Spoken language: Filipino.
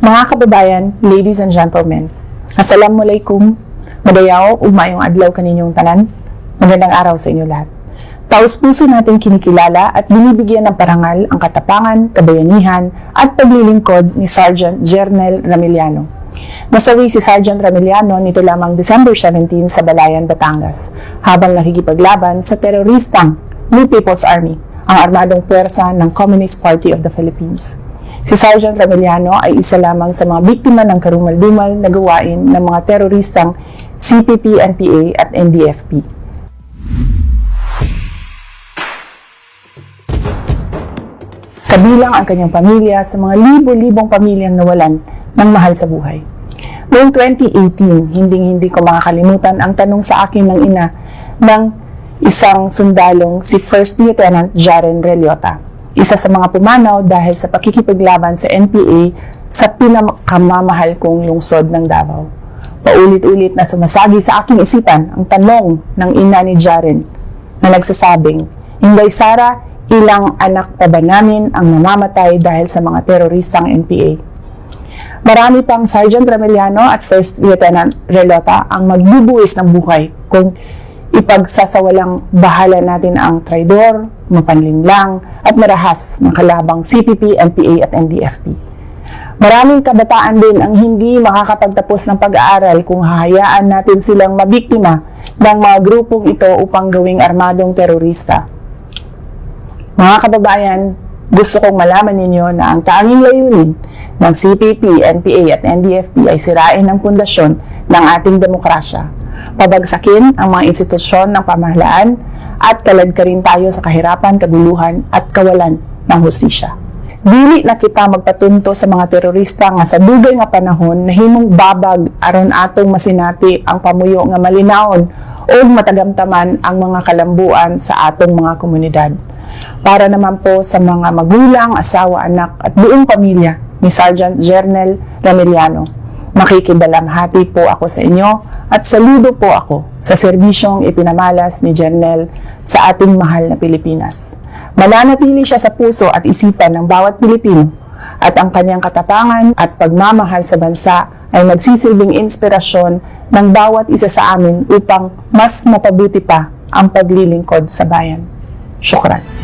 Mga kababayan, ladies and gentlemen, Assalamualaikum, madayaw, ugmayong adlaw kaninyong tanan. Magandang araw sa inyo lahat. Taos puso natin kinikilala at binibigyan ng parangal ang katapangan, kabayanihan at paglilingkod ni Sergeant Jernel Ramiliano. Nasawi si Sergeant Ramiliano nito lamang December 17 sa Balayan, Batangas, habang nakikipaglaban sa teroristang New People's Army, ang armadong puwersa ng Communist Party of the Philippines. Si Sergeant Ramiliano ay isa lamang sa mga biktima ng karumal-dumal na gawain ng mga teroristang CPP, NPA at NDFP. Kabilang ang kanyang pamilya sa mga libo-libong pamilyang nawalan ng mahal sa buhay. Noong 2018, hinding-hindi ko makakalimutan ang tanong sa akin ng ina ng isang sundalong si First Lieutenant Jaren Reliota isa sa mga pumanaw dahil sa pakikipaglaban sa NPA sa pinakamamahal kong lungsod ng Davao. Paulit-ulit na sumasagi sa aking isipan ang tanong ng ina ni Jaren na nagsasabing, Inday Sara, ilang anak pa ba namin ang namamatay dahil sa mga teroristang NPA? Marami pang Sergeant Rameliano at First Lieutenant Relota ang magbubuwis ng buhay kung ipagsasawalang bahala natin ang traidor, mapanlinlang, at marahas ng kalabang CPP, NPA at NDFP. Maraming kabataan din ang hindi makakapagtapos ng pag-aaral kung hahayaan natin silang mabiktima ng mga grupong ito upang gawing armadong terorista. Mga kababayan, gusto kong malaman ninyo na ang tanging layunin ng CPP, NPA at NDFP ay sirain ang pundasyon ng ating demokrasya pabagsakin ang mga institusyon ng pamahalaan at kaladkarin tayo sa kahirapan, kaguluhan at kawalan ng hustisya. Dili na kita magpatunto sa mga terorista nga sa dugay nga panahon na himong babag aron atong masinati ang pamuyo nga malinaon o matagamtaman ang mga kalambuan sa atong mga komunidad. Para naman po sa mga magulang, asawa, anak at buong pamilya ni Sergeant Jernel Ramiliano Makikidalamhati po ako sa inyo at saludo po ako sa serbisyong ipinamalas ni Jernel sa ating mahal na Pilipinas. Mananatili siya sa puso at isipan ng bawat Pilipino at ang kanyang katapangan at pagmamahal sa bansa ay magsisilbing inspirasyon ng bawat isa sa amin upang mas mapabuti pa ang paglilingkod sa bayan. Syukran.